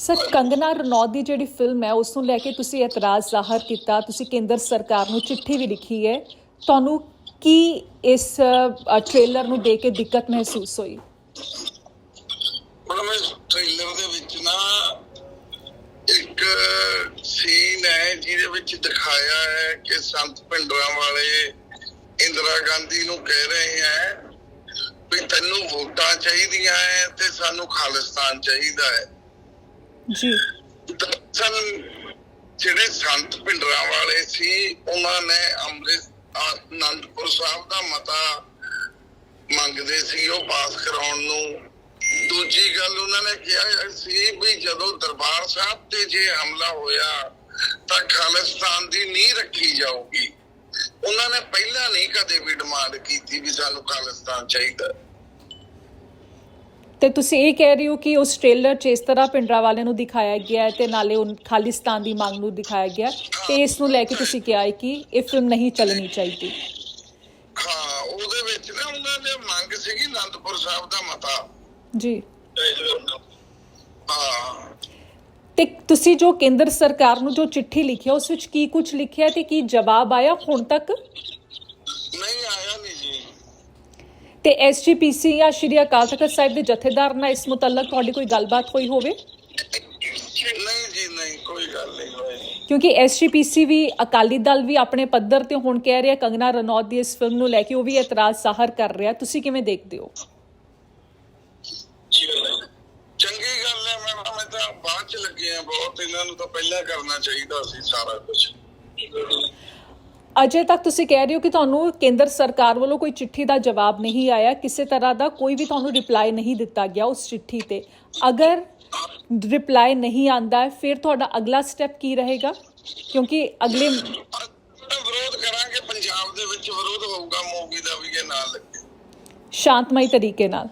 Sir, Kangana Ranaut ਦੀ ਜਿਹੜੀ film ਹੈ, ਉਸ ਨੂੰ ਲੈ ਕੇ ਤੁਸੀਂ ਇਤਰਾਜ਼ ਜ਼ਾਹਰ ਕੀਤਾ, ਤੁਸੀਂ ਕੇਂਦਰ ਸਰਕਾਰ ਨੂੰ ਚਿੱਠੀ ਵੀ ਲਿਖੀ ਹੈ। ਤੁਹਾਨੂੰ ਕੀ ਇਸ ਟ੍ਰੇਲਰ ਨੂੰ ਦੇਖ ਕੇ ਦਿੱਕਤ ਮਹਿਸੂਸ ਹੋਈ? ਮਤਲਬ ਟ੍ਰੇਲਰ ਦੇ ਵਿੱਚ ਨਾ ਇੱਕ ਸੀਨ ਹੈ, ਜਿਹਦੇ ਵਿੱਚ ਦਿਖਾਇਆ ਹੈ ਕਿ ਸੰਤ ਪਿੰਡਰਾਂ ਵਾਲੇ ਇੰਦਰਾ ਗਾਂਧੀ ਨੂੰ ਕਹਿ ਰਹੇ ਹੈ ਵੀ ਤੈਨੂੰ ਵੋਟਾਂ ਚਾਹੀਦੀਆਂ ਹੈ ਤੇ ਸਾਨੂੰ ਖਾਲਿਸਤਾਨ ਚਾਹੀਦਾ ਹੈ। ਜੀ। ਦਰਅਸਲ ਜਿਹੜੇ ਸੰਤ ਪਿੰਡਰਾਂ ਵਾਲੇ ਸੀ, ਉਹਨਾਂ ਨੇ ਅੰਮ੍ਰਿਤ ਆਨੰਦਪੁਰ ਸਾਹਿਬ ਦਾ ਮਤਾ ਮੰਗਦੇ ਸੀ, ਉਹ ਪਾਸ ਕਰਾਉਣ ਨੂੰ। ਦੂਜੀ ਗੱਲ ਉਹਨਾਂ ਨੇ ਕਿਹਾ ਸੀ ਵੀ ਜਦੋਂ ਦਰਬਾਰ ਸਾਹਿਬ ਤੇ ਜੇ ਹਮਲਾ ਹੋਇਆ, ਤਾਂ ਖਾਲਿਸਤਾਨ ਦੀ ਨੀਂਹ ਰੱਖੀ ਜਾਊਗੀ। ਉਹਨਾਂ ਨੇ ਪਹਿਲਾਂ ਨਹੀਂ ਕਦੇ ਵੀ ਡਿਮਾਂਡ ਕੀਤੀ ਵੀ ਸਾਨੂੰ ਖਾਲਿਸਤਾਨ ਚਾਹੀਦਾ। ਤੇ ਤੁਸੀਂ ਇਹ ਕਹਿ ਰਹੇ ਹੋ ਕਿ ਉਸ ਟ੍ਰੇਲਰ 'ਚ ਇਸ ਤਰ੍ਹਾਂ ਪਿੰਡਰਾ ਵਾਲਿਆਂ ਨੂੰ ਦਿਖਾਇਆ ਗਿਆ ਹੈ ਤੇ ਨਾਲੇ ਉਹ ਖਾਲਿਸਤਾਨ ਦੀ ਮੰਗ ਨੂੰ ਦਿਖਾਇਆ ਗਿਆ ਤੇ ਇਸ ਨੂੰ ਲੈ ਕੇ ਤੁਸੀਂ ਕਿਹਾ ਹੈ ਕਿ ਇਹ ਫਿਲਮ ਨਹੀਂ ਚੱਲਣੀ ਚਾਹੀਦੀ। ਹਾਂ ਉਹਦੇ ਵਿੱਚ ਨਾ ਉਹਨਾਂ ਦੇ ਮੰਗ ਸੀਗੀ ਅਨੰਦਪੁਰ ਸਾਹਿਬ ਦਾ ਮਤਾ। ਜੀ। ਹਾਂ। ਤੇ ਤੁਸੀਂ ਜੋ ਕੇਂਦਰ ਸਰਕਾਰ ਨੂੰ ਜੋ ਚਿੱਠੀ ਲਿਖੀ ਉਸ ਵਿੱਚ ਕੀ ਕੁਝ ਲਿਖਿਆ ਤੇ ਕੀ ਜਵਾਬ ਆਇਆ ਹੁਣ ਤੱਕ ਨਹੀਂ ਆਇਆ ਨਹੀਂ ਜੀ ਤੇ ਐਸਜੀਪੀਸੀ ਜਾਂ ਸ਼੍ਰੀ ਅਕਾਲ ਤਖਤ ਸਾਹਿਬ ਦੇ ਜਥੇਦਾਰ ਨਾਲ ਇਸ ਮੁਤਲਕ ਤੁਹਾਡੀ ਕੋਈ ਗੱਲਬਾਤ ਹੋਈ ਹੋਵੇ? ਨਹੀਂ ਜੀ ਨਹੀਂ ਕੋਈ ਗੱਲ ਨਹੀਂ ਹੋਈ। ਕਿਉਂਕਿ ਐਸਜੀਪੀਸੀ ਵੀ ਅਕਾਲੀ ਦਲ ਵੀ ਆਪਣੇ ਪੱਧਰ ਤੇ ਹੁਣ ਕਹਿ ਰਿਹਾ ਕੰਗਨਾ ਰਣੌਤ ਦੀ ਇਸ ਫਿਲਮ ਨੂੰ ਲੈ ਕੇ ਉਹ ਵੀ ਇਤਰਾਜ਼ ਜ਼ਾਹਰ ਕਰ ਰਿਹਾ। ਤੁਸੀਂ ਕਿਵੇਂ ਦੇਖਦੇ ਹੋ? ਚੰਗੀ ਗੱਲ ਹੈ ਮੈਡਮ ਮੈਂ ਤਾਂ ਬਾਅਦ ਚ ਲੱਗੇ ਆ ਬਹੁਤ। ਇਹਨਾਂ ਨੂੰ ਤਾਂ ਪਹਿਲਾਂ ਕਰਨਾ ਚਾਹੀਦਾ ਸੀ ਸਾਰਾ ਕੁਝ ਅਜੇ ਤੱਕ ਤੁਸੀਂ ਕਹਿ ਰਹੇ ਹੋ ਕਿ ਤੁਹਾਨੂੰ ਕੇਂਦਰ ਸਰਕਾਰ ਵੱਲੋਂ ਕੋਈ ਚਿੱਠੀ ਦਾ ਜਵਾਬ ਨਹੀਂ ਆਇਆ ਕਿਸੇ ਤਰ੍ਹਾਂ ਦਾ ਕੋਈ ਵੀ ਤੁਹਾਨੂੰ ਰਿਪਲਾਈ ਨਹੀਂ ਦਿੱਤਾ ਗਿਆ ਉਸ ਚਿੱਠੀ ਤੇ। ਅਗਰ ਰਿਪਲਾਈ ਨਹੀਂ ਆਂਦਾ ਫਿਰ ਤੁਹਾਡਾ ਅਗਲਾ ਸਟੈਪ ਕੀ ਰਹੇਗਾ? ਕਿਉਂਕਿ ਅਗਲੇ ਵਿਰੋਧ ਕਰਾਂਗੇ ਪੰਜਾਬ ਦੇ ਵਿੱਚ ਵਿਰੋਧ ਹੋਊਗਾ ਮੂਵੀ ਦਾ ਵੀ ਇਹ ਨਾਲ ਲੱਗੇ। ਸ਼ਾਂਤਮਈ ਤਰੀਕੇ ਨਾਲ।